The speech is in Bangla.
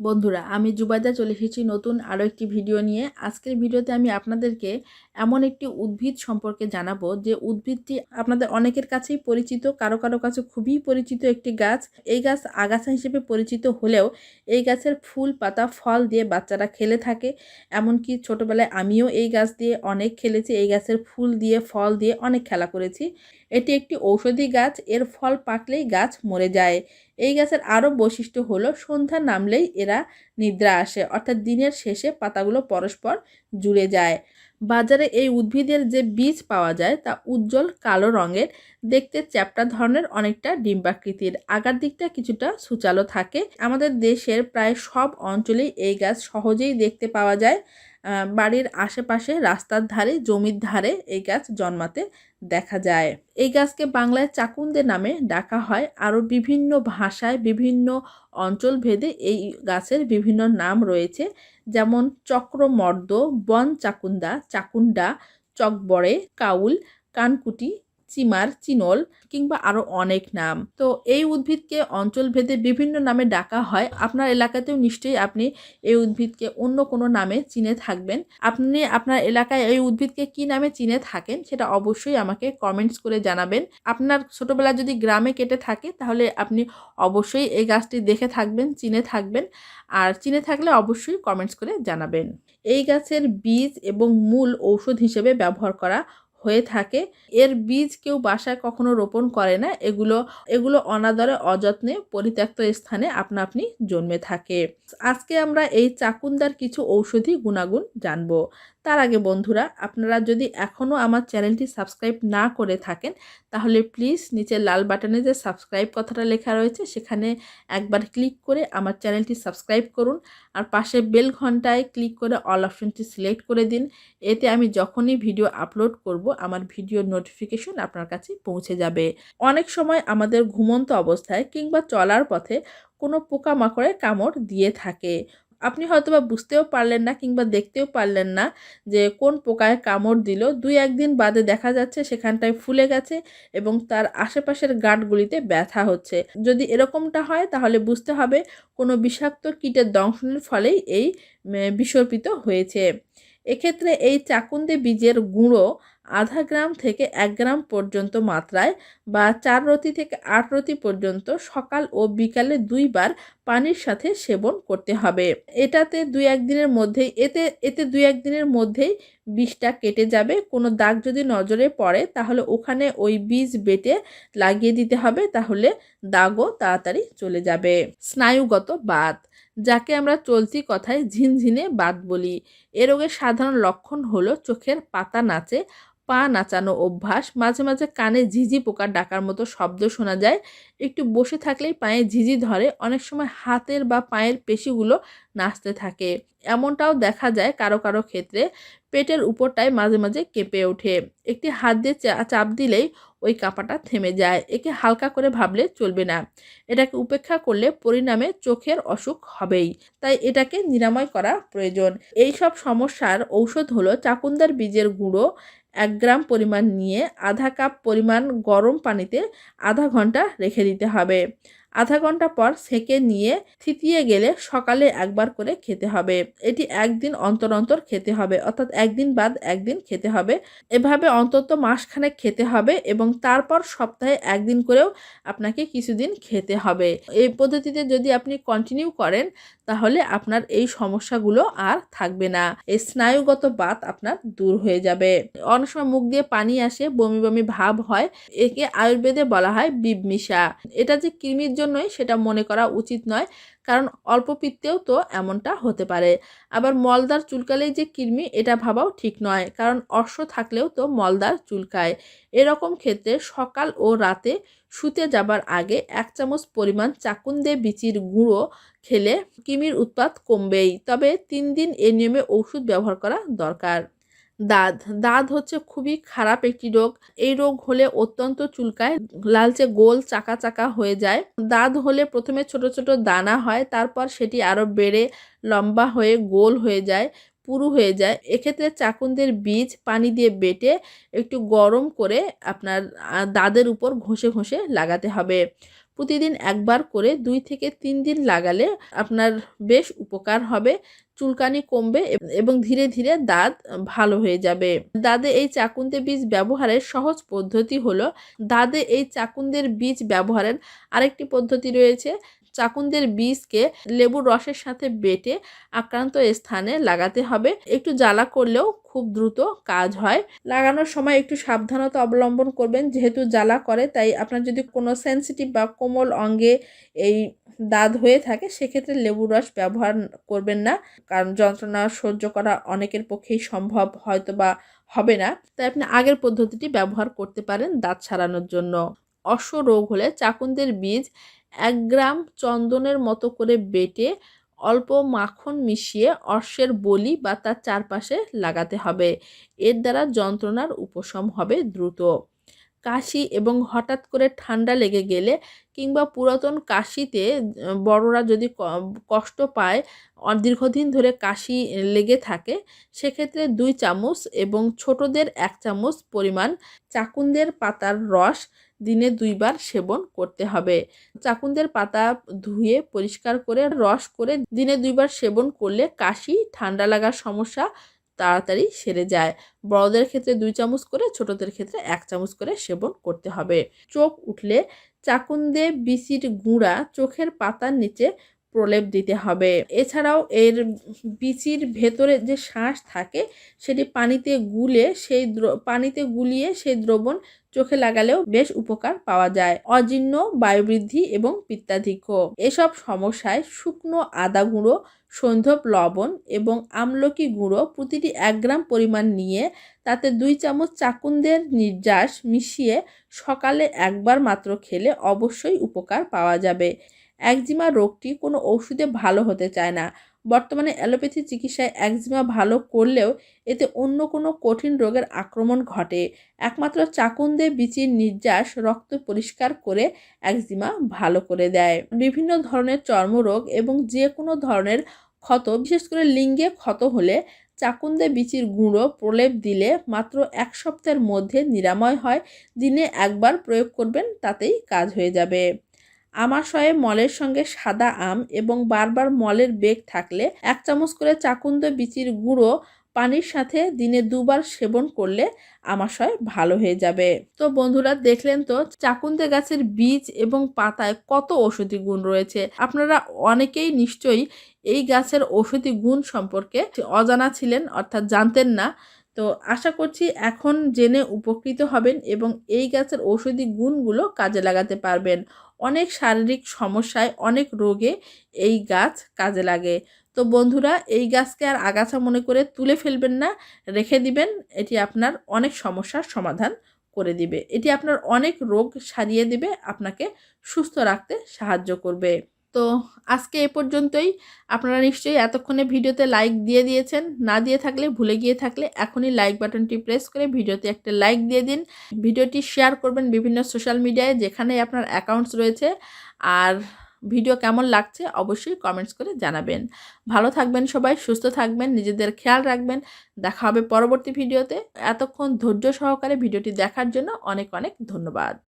বন্ধুরা আমি জুবাইদা চলে এসেছি নতুন আরও একটি ভিডিও নিয়ে। আজকের ভিডিওতে আমি আপনাদেরকে এমন একটি উদ্ভিদ সম্পর্কে জানাব যে উদ্ভিদটি আপনাদের অনেকের কাছেই পরিচিত, কারও কারও কাছে খুবই পরিচিত একটি গাছ। এই গাছ আগাছা হিসেবে পরিচিত হলেও এই গাছের ফুল, পাতা, ফল দিয়ে বাচ্চারা খেলে থাকে। এমনকি ছোটোবেলায় আমিও এই গাছ দিয়ে অনেক খেলেছি, এই গাছের ফুল দিয়ে, ফল দিয়ে অনেক খেলা করেছি। এটি একটি ঔষধি গাছ, এর ফল পাকলেই গাছ মরে যায়। এই গাছের আরও বৈশিষ্ট্য হলো সন্ধ্যা নামলেই এরা নিদ্রা আসে, অর্থাৎ দিনের শেষে পাতাগুলো পরস্পর জুড়ে যায়। বাজারে এই উদ্ভিদের যে বীজ পাওয়া যায় তা উজ্জ্বল কালো রঙের, দেখতে চ্যাপ্টা ধরনের অনেকটা ডিম্বাকৃতির। আগার দিকটা কিছুটা সুচালো থাকে। আমাদের দেশের প্রায় সব অঞ্চলেই এই গাছ সহজেই দেখতে পাওয়া যায়। বাড়ির আশেপাশে রাস্তার ধারে, জমির ধারে এই গাছ জন্মাতে দেখা যায়। এই গাছকে বাংলায় চাকুন্দে নামে ডাকা হয়। আরও বিভিন্ন ভাষায় বিভিন্ন অঞ্চল ভেদে এই গাছের বিভিন্ন নাম রয়েছে। যেমন চক্রমর্দ বন চাকুন্দা চাকুন্ডা চকবড়ে, কাউল, কানকুটি চিমার, চিনল কিংবা আরও অনেক নাম। তো এই উদ্ভিদকে অঞ্চলভেদে বিভিন্ন নামে ডাকা হয়। আপনার এলাকাতেও নিশ্চয়ই আপনি এই উদ্ভিদকে অন্য কোনো নামে চিনে থাকবেন। আপনি আপনার এলাকায় এই উদ্ভিদকে কি নামে চিনে থাকেন সেটা অবশ্যই আমাকে কমেন্টস করে জানাবেন। আপনার ছোটোবেলা যদি গ্রামে কেটে থাকে তাহলে আপনি অবশ্যই এই গাছটি দেখে থাকবেন, চিনে থাকবেন। আর চিনে থাকলে অবশ্যই কমেন্টস করে জানাবেন। এই গাছের বীজ এবং মূল ঔষধ হিসেবে ব্যবহার করা হয়ে থাকে। এর বীজ কেউ বাসায় কখনো রোপণ করে না। এগুলো এগুলো অনাদরে অযত্নে পরিত্যক্ত স্থানে আপনা আপনি জন্মে থাকে। আজকে আমরা এই চাকুন্দার কিছু ঔষধি গুণাগুণ জানব। তার আগে বন্ধুরা, আপনারা যদি এখনও আমার চ্যানেলটি সাবস্ক্রাইব না করে থাকেন, তাহলে প্লিজ নিচের লাল বাটনে যে সাবস্ক্রাইব কথাটা লেখা রয়েছে, সেখানে একবার ক্লিক করে আমার চ্যানেলটি সাবস্ক্রাইব করুন। আর পাশে বেল ঘন্টায় ক্লিক করে অল অপশনটি সিলেক্ট করে দিন। এতে আমি যখনই ভিডিও আপলোড করব, আমার ভিডিওর নোটিফিকেশন আপনার কাছে পৌঁছে যাবে। অনেক সময় আমাদের ঘুমন্ত অবস্থায় কিংবা চলার পথে কোনো পোকামাকড়ে কামড় দিয়ে থাকে। আপনি হয়তো বা বুঝতেও পারলেন না কিংবা দেখতেও পারলেন না যে কোন পোকায় কামড় দিল। দুই একদিন বাদে দেখা যাচ্ছে সেখানটায় ফুলে গেছে এবং তার আশেপাশের গাঁটগুলিতে ব্যথা হচ্ছে। যদি এরকমটা হয় তাহলে বুঝতে হবে কোনো বিষাক্ত কীটের দংশনের ফলেই এই বিসর্পিত হয়েছে। এক্ষেত্রে এই চাকুন্দে বীজের গুঁড়ো আধা গ্রাম থেকে এক গ্রাম পর্যন্ত মাত্রায় বা চার রতি থেকে আট রতি পর্যন্ত সকাল ও বিকালে দুইবার পানির সাথে সেবন করতে হবে। এটাতে দুই একদিনের মধ্যেই, এতে এতে দুই একদিনের মধ্যেই বিষটা কেটে যাবে। কোনো দাগ যদি নজরে পড়ে, তাহলে ওখানে ওই বীজ বেটে লাগিয়ে দিতে হবে, তাহলে দাগও তাড়াতাড়ি চলে যাবে। স্নায়ুগত বাত যাকে আমরা চলতি কথায় ঝিনঝিনে বাত বলি। এ রোগের সাধারণ লক্ষণ হলো চোখের পাতা নাচে পা নাচানো অভ্যাস, মাঝে মাঝে কানে ঝিঝি পোকার ডাকার মতো শব্দ শোনা যায়। একটু বসে থাকলেই পায়ে ঝিঝি ধরে, অনেক সময় হাতের বা পায়ের পেশিগুলো নাচতে থাকে। এমনটাও দেখা যায় কারও কারও ক্ষেত্রে। পেটের উপরটায় মাঝে মাঝে কেঁপে ওঠে। একটি হাত দিয়ে চাপ দিলেই ওই কাঁপাটা থেমে যায়। একে হালকা করে ভাবলে চলবে না। এটাকে উপেক্ষা করলে পরিণামে চোখের অসুখ হবেই। তাই এটাকে নিরাময় করা প্রয়োজন। এই সব সমস্যার ঔষধ হলো চাকুন্দার বীজের গুঁড়ো এক গ্রাম পরিমাণ নিয়ে আধা কাপ পরিমাণ গরম পানিতে আধা ঘণ্টা রেখে দিতে হবে। আধা ঘণ্টা পর সেকে নিয়ে থিতিয়ে গেলে সকালে একবার করে খেতে হবে। এটি একদিন অন্তর অন্তর খেতে হবে, অর্থাৎ একদিন বাদ একদিন খেতে হবে। এভাবে অন্তত মাসখানেক খেতে হবে এবং তারপর সপ্তাহে একদিন করেও আপনাকে কিছুদিন খেতে হবে। এই পদ্ধতিতে যদি আপনি কন্টিনিউ করেন, তাহলে আপনার এই সমস্যাগুলো আর থাকবে না। এই স্নায়ুগত বাত আপনার দূর হয়ে যাবে। অনেক সময় মুখ দিয়ে পানি আসে, বমি বমি ভাব হয়। একে আয়ুর্বেদে বলা হয় বিবমিশা। এটা যে কৃমির জন্যই সেটা মনে করা উচিত নয়, কারণ অল্প পিত্তেও তো এমনটা হতে পারে। আবার মলদার চুলকালেই যে কৃমি, এটা ভাবাও ঠিক নয়, কারণ অশ্ব থাকলেও তো মলদার চুলকায়। এরকম ক্ষেত্রে সকাল ও রাতে শুতে যাবার আগে এক চামচ পরিমাণ চাকুন চাকুন্দে বিচির গুঁড়ো খেলে কৃমির উৎপাত কমবেই, তবে তিন দিন এ নিয়মে ওষুধ ব্যবহার করা দরকার। দাঁত। দাঁত হচ্ছে খুবই খারাপ একটি রোগ। এই রোগ হলে অত্যন্ত চুলকায়, লালচে গোল চাকা চাকা হয়ে যায়। দাঁত হলে প্রথমে ছোট ছোট দানা হয়, তারপর সেটি আরও বেড়ে লম্বা হয়ে গোল হয়ে যায়। পুরু হয়ে যায়। এক্ষেত্রে চাকুন্দের বীজ পানি দিয়ে বেটে একটু গরম করে আপনার দাঁতের উপর ঘষে ঘষে লাগাতে হবে। প্রতিদিন একবার করে দুই থেকে তিন দিন লাগালে আপনার বেশ উপকার হবে। চুলকানি কমবে এবং ধীরে ধীরে দাঁত ভালো হয়ে যাবে। দাঁতে এই চাকুন্দে বীজ ব্যবহারের সহজ পদ্ধতি হলো, দাঁতে এই চাকুন্দের বীজ ব্যবহারের আরেকটি পদ্ধতি রয়েছে। চাকুন্দের বীজকে লেবুর রসের সাথে বেটে আক্রান্ত স্থানে লাগাতে হবে। একটু জ্বালা করলেও খুব দ্রুত কাজ হয়। লাগানোর সময় একটু সাবধানতা অবলম্বন করবেন, যেহেতু জ্বালা করে, তাই আপনার যদি কোনো সেন্সিটিভ বা কোমল অঙ্গে এই দাঁত হয়ে থাকে, সেক্ষেত্রে লেবুর রস ব্যবহার করবেন না, কারণ যন্ত্রণা সহ্য করা অনেকের পক্ষেই সম্ভব হয়তো বা হবে না। তাই আপনি আগের পদ্ধতিটি ব্যবহার করতে পারেন দাঁত সারানোর জন্য। অশ্ব রোগ হলে চাকুনদের বীজ এক গ্রাম চন্দনের মতো করে বেটে অল্প মাখন মিশিয়ে অর্শের বলি বা তার চারপাশে লাগাতে হবে। এর দ্বারা যন্ত্রণার উপশম হবে দ্রুত। কাশি এবং হঠাৎ করে ঠান্ডা লেগে গেলে কিংবা পুরাতন কাশিতে বড়রা যদি কষ্ট পায় দীর্ঘদিন ধরে কাশি লেগে থাকে, সেক্ষেত্রে দুই চামচ এবং ছোটদের এক চামচ পরিমাণ চাকুন্দের পাতার রস দিনে দুইবার সেবন করতে হবে। চাকুন্দের পাতা ধুয়ে পরিষ্কার করে, রস করে দিনে দুইবার সেবন করলে কাশি, ঠান্ডা লাগার সমস্যা তাড়াতাড়ি সেরে যায়। বড়দের ক্ষেত্রে দুই চামচ করে, ছোটদের ক্ষেত্রে এক চামচ করে সেবন করতে হবে। চোখ উঠলে চাকুন্দে বিচির গুঁড়া চোখের পাতার নিচে প্রলেপ দিতে হবে। এছাড়াও এর বিচির ভেতরে যে শ্বাস থাকে, সেটি পানিতে গুলে সেই পানিতে গুলিয়ে সেই দ্রবণ চোখে লাগালেও বেশ উপকার পাওয়া যায়। অজীর্ণ, বায়ুবৃদ্ধি এবং পিত্তাধিক্য। এসব সমস্যায় শুকনো আদা গুঁড়ো সৈন্ধব লবণ এবং আমলকি গুঁড়ো প্রতিটি এক গ্রাম পরিমাণ নিয়ে তাতে দুই চামচ চাকুন্দের নির্যাস মিশিয়ে সকালে একবার মাত্র খেলে অবশ্যই উপকার পাওয়া যাবে। একজিমা রোগটি কোনো ওষুধে ভালো হতে চায় না। বর্তমানে অ্যালোপ্যাথি চিকিৎসায় একজিমা ভালো করলেও এতে অন্য কোনো কঠিন রোগের আক্রমণ ঘটে। একমাত্র চাকুন্দে বিচির নির্যাস রক্ত পরিষ্কার করে একজিমা ভালো করে দেয়। বিভিন্ন ধরনের চর্মরোগ এবং যে কোনো ধরনের ক্ষত, বিশেষ করে লিঙ্গে ক্ষত হলে চাকুন্দে বিচির গুঁড়ো প্রলেপ দিলে মাত্র এক সপ্তাহের মধ্যে নিরাময় হয়। দিনে একবার প্রয়োগ করবেন, তাতেই কাজ হয়ে যাবে। আমাশয়ে মলের সঙ্গে সাদা আম এবং বারবার মলের বেগ থাকলে এক চামচ করে চাকুন্দ বিচির গুঁড়ো পানির সাথে দিনে দুবার সেবন করলে আমাশয় ভালো হয়ে যাবে। তো বন্ধুরা, দেখলেন তো চাকুন্দে গাছের বীজ এবং পাতায় কত ঔষধি গুণ রয়েছে। আপনারা অনেকেই নিশ্চয়ই এই গাছের ঔষধি গুণ সম্পর্কে অজানা ছিলেন, অর্থাৎ জানতেন না। তো আশা করছি এখন জেনে উপকৃত হবেন এবং এই গাছের ঔষধি গুণগুলো কাজে লাগাতে পারবেন। অনেক শারীরিক সমস্যায় অনেক রোগে এই গাছ কাজে লাগে। তো বন্ধুরা, এই গাছকে আর আগাছা মনে করে তুলে ফেলবেন না, রেখে দিবেন। এটি আপনার অনেক সমস্যার সমাধান করে দিবে। এটি আপনার অনেক রোগ সারিয়ে দিবে, আপনাকে সুস্থ রাখতে সাহায্য করবে। তো আজকে এ পর্যন্তই। আপনারা নিশ্চয়ই এতক্ষণে ভিডিওতে লাইক দিয়ে দিয়েছেন। না দিয়ে থাকলে, ভুলে গিয়ে থাকলে এখনই লাইক বাটনটি প্রেস করে ভিডিওতে একটা লাইক দিয়ে দিন। ভিডিওটি শেয়ার করবেন বিভিন্ন সোশ্যাল মিডিয়ায় যেখানে আপনার অ্যাকাউন্টস রয়েছে। আর ভিডিও কেমন লাগছে অবশ্যই কমেন্টস করে জানাবেন। ভালো থাকবেন সবাই, সুস্থ থাকবেন, নিজেদের খেয়াল রাখবেন। দেখা হবে পরবর্তী ভিডিওতে। এতক্ষণ ধৈর্য সহকারে ভিডিওটি দেখার জন্য অনেক অনেক ধন্যবাদ।